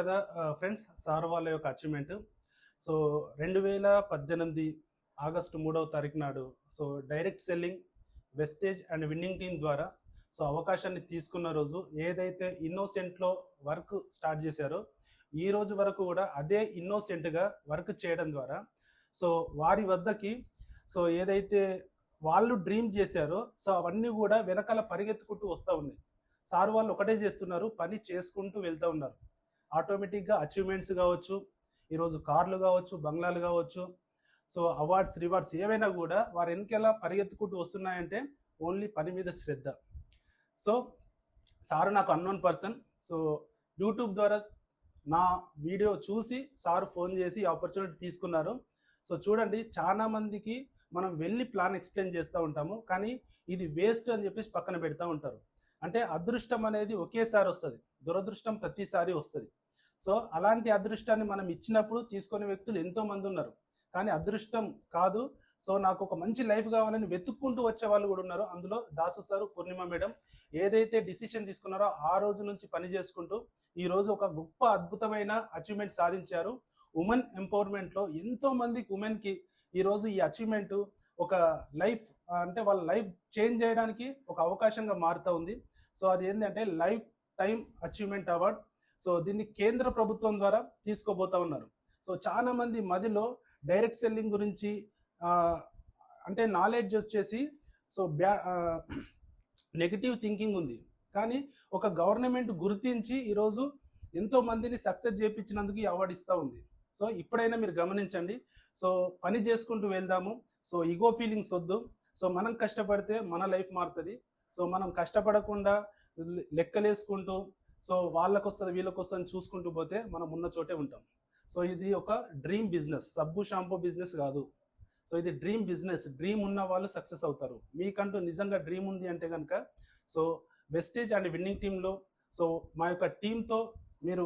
కదా friends sir వాళ్ళ యొక్క అచీవ్మెంట్ సో రెండు వేల పద్దెనిమిది ఆగస్టు మూడవ తారీఖు నాడు so direct selling wastage and winning team ద్వారా సో అవకాశాన్ని తీసుకున్న రోజు ఏదైతే ఇన్నోసెంట్లో వర్క్ స్టార్ట్ చేశారో ఈ రోజు వరకు కూడా అదే ఇన్నోసెంట్గా వర్క్ చేయడం ద్వారా సో వారి వద్దకి సో ఏదైతే వాళ్ళు డ్రీమ్ చేశారో సో అవన్నీ కూడా వెనకాల పరిగెత్తుకుంటూ వస్తూ ఉన్నాయి. సార్ వాళ్ళు ఒకటే చేస్తున్నారు పని చేసుకుంటూ వెళ్తూ ఉన్నారు. ఆటోమేటిక్గా అచీవ్మెంట్స్ కావచ్చు ఈరోజు కార్లు కావచ్చు బంగ్లాలు కావచ్చు. సో అవార్డ్స్ రివార్డ్స్ ఏవైనా కూడా వారు వెనకెలా పరిగెత్తుకుంటూ వస్తున్నాయంటే ఓన్లీ పని మీద శ్రద్ధ. సో సార్ నాకు అన్నోన్ పర్సన్. సో యూట్యూబ్ ద్వారా నా వీడియో చూసి సార్ ఫోన్ చేసి ఆపర్చునిటీ తీసుకున్నారు. సో చూడండి చాలా మందికి మనం వెళ్ళి ప్లాన్ ఎక్స్ప్లెయిన్ చేస్తూ ఉంటాము కానీ ఇది వేస్ట్ అని చెప్పేసి పక్కన పెడతా ఉంటారు. అంటే అదృష్టం అనేది ఒకేసారి వస్తుంది దురదృష్టం ప్రతిసారి వస్తుంది. సో అలాంటి అదృష్టాన్ని మనం ఇచ్చినప్పుడు తీసుకునే వ్యక్తులు ఎంతో మంది ఉన్నారు. కానీ అదృష్టం కాదు. సో నాకు ఒక మంచి లైఫ్ కావాలని వెతుక్కుంటూ వచ్చే వాళ్ళు కూడా ఉన్నారు. అందులో దాసు సారు పూర్ణిమ మేడం ఏదైతే డిసిషన్ తీసుకున్నారో ఆ రోజు నుంచి పని చేసుకుంటూ ఈ రోజు ఒక గొప్ప అద్భుతమైన అచీవ్మెంట్ సాధించారు. ఉమెన్ ఎంపవర్మెంట్లో ఎంతో మందికి ఉమెన్కి ఈ రోజు ఈ అచీవ్మెంట్ ఒక లైఫ్ అంటే వాళ్ళ లైఫ్ చేంజ్ చేయడానికి ఒక అవకాశంగా మారుతూ ఉంది. సో అది ఏంటంటే life time achievement award. So దీన్ని కేంద్ర ప్రభుత్వం ద్వారా తీసుకోబోతా ఉన్నారు. సో చాలా మంది మదిలో డైరెక్ట్ సెల్లింగ్ గురించి అంటే నాలెడ్జ్ వచ్చేసి సో బ్యా నెగిటివ్ థింకింగ్ ఉంది. కానీ ఒక గవర్నమెంట్ గుర్తించి ఈరోజు ఎంతో మందిని సక్సెస్ చేయించినందుకు అవార్డు ఇస్తూ ఉంది. సో ఇప్పుడైనా మీరు గమనించండి. సో పని చేసుకుంటూ వెళ్దాము. సో ఈగో ఫీలింగ్స్ వద్దు. సో మనం కష్టపడితే మన లైఫ్ మారుతుంది. సో మనం కష్టపడకుండా లెక్కలేసుకుంటూ సో వాళ్ళకు వస్తుంది వీళ్ళకి వస్తుంది చూసుకుంటూ పోతే మనం ఉన్న చోటే ఉంటాం. సో ఇది ఒక డ్రీమ్ బిజినెస్ సబ్బు షాంపూ బిజినెస్ కాదు. సో ఇది డ్రీమ్ బిజినెస్ డ్రీమ్ ఉన్న వాళ్ళు సక్సెస్ అవుతారు. మీకంటూ నిజంగా డ్రీమ్ ఉంది అంటే కనుక సో వెస్టేజ్ అండ్ విన్నింగ్ టీంలో సో మా యొక్క టీంతో మీరు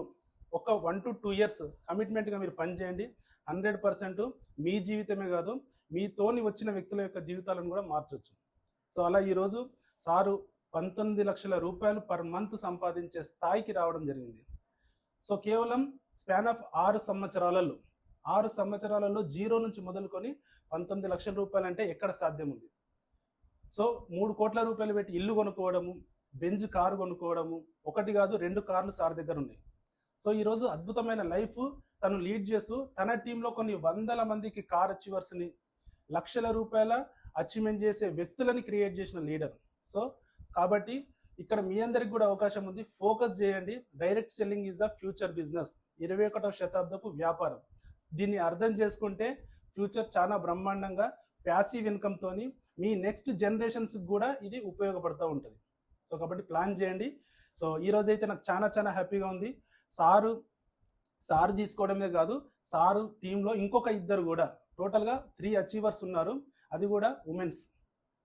ఒక వన్ టు టూ ఇయర్స్ కమిట్మెంట్గా మీరు పనిచేయండి హండ్రెడ్ పర్సెంట్ మీ జీవితమే కాదు మీతోని వచ్చిన వ్యక్తుల యొక్క జీవితాలను కూడా మార్చవచ్చు సో అలా ఈరోజు సారు పంతొమ్మిది లక్షల రూపాయలు పర్ మంత్ సంపాదించే స్థాయికి రావడం జరిగింది. సో కేవలం స్పాన్ ఆఫ్ ఆరు సంవత్సరాలలో ఆరు సంవత్సరాలలో జీరో నుంచి మొదలుకొని పంతొమ్మిది లక్షల రూపాయలు అంటే ఎక్కడ సాధ్యం ఉంది సో మూడు కోట్ల రూపాయలు పెట్టి ఇల్లు కొనుక్కోవడము బెంజ్ కారు కొనుక్కోవడము ఒకటి కాదు రెండు కార్లు సార్ దగ్గర ఉన్నాయి. సో ఈరోజు అద్భుతమైన లైఫ్ తను లీడ్ చేస్తూ తన టీంలో కొన్ని వందల మందికి కార్ అచీవర్స్ని లక్షల రూపాయల అచీవ్మెంట్ చేసే వ్యక్తులని క్రియేట్ చేసిన లీడర్. సో కాబట్టి ఇక్కడ మీ అందరికి కూడా అవకాశం ఉంది. ఫోకస్ చేయండి. Direct selling is a future business ఇరవై ఒకటవ శతాబ్దపు వ్యాపారం. దీన్ని అర్థం చేసుకుంటే ఫ్యూచర్ చాలా బ్రహ్మాండంగా ప్యాసివ్ ఇన్కమ్తో మీ నెక్స్ట్ జనరేషన్స్కి కూడా ఇది ఉపయోగపడుతూ ఉంటుంది. సో కాబట్టి ప్లాన్ చేయండి. సో ఈరోజు అయితే నాకు చాలా చాలా హ్యాపీగా ఉంది. సారు సారు తీసుకోవడమే కాదు సారు టీంలో ఇంకొక ఇద్దరు కూడా టోటల్గా త్రీ అచీవర్స్ ఉన్నారు. అది కూడా ఉమెన్స్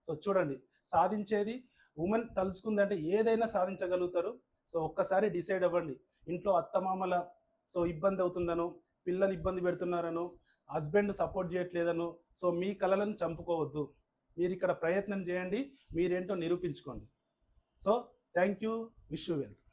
సో చూడండి. సాధించేది ఉమెన్ తలుచుకుందంటే ఏదైనా సాధించగలుగుతారు. సో ఒక్కసారి డిసైడ్ అవ్వండి. ఇంట్లో అత్తమామల సో ఇబ్బంది అవుతుందనో పిల్లలు ఇబ్బంది పెడుతున్నారనో హస్బెండ్ సపోర్ట్ చేయట్లేదనో సో మీ కళలను చంపుకోవద్దు. మీరు ఇక్కడ ప్రయత్నం చేయండి మీరేంటో నిరూపించుకోండి. So thank you wish you wealth.